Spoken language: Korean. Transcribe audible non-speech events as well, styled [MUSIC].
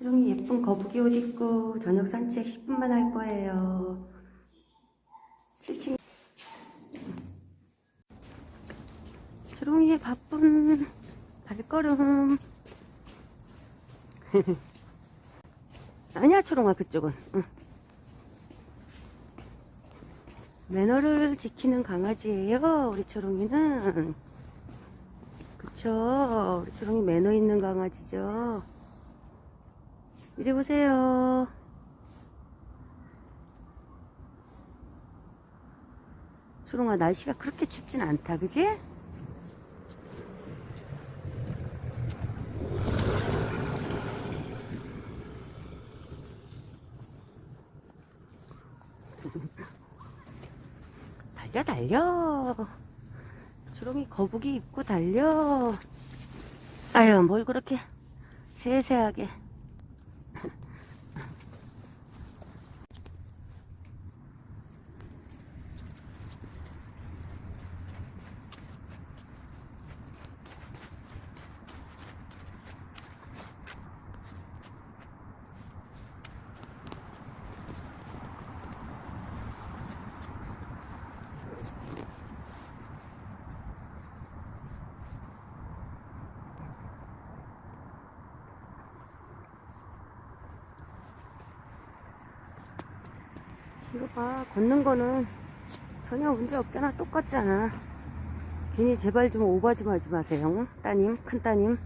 초롱이 예쁜 거북이 옷 입고 저녁 산책 10분만 할 거예요. 7층. 초롱이의 바쁜 발걸음. [LAUGHS] 아니야, 초롱아, 그쪽은. 응. 매너를 지키는 강아지예요, 우리 초롱이는. 그쵸. 우리 초롱이 매너 있는 강아지죠. 이리 보세요. 초롱아, 날씨가 그렇게 춥진 않다, 그지? [LAUGHS] 달려, 달려. 초롱이 거북이 입고 달려. 아유, 뭘 그렇게 세세하게. 이거 봐, 걷는 거는 전혀 문제 없잖아. 똑같잖아. 괜히 제발 좀 오버 좀 하지 마세요. 따님, 큰 따님.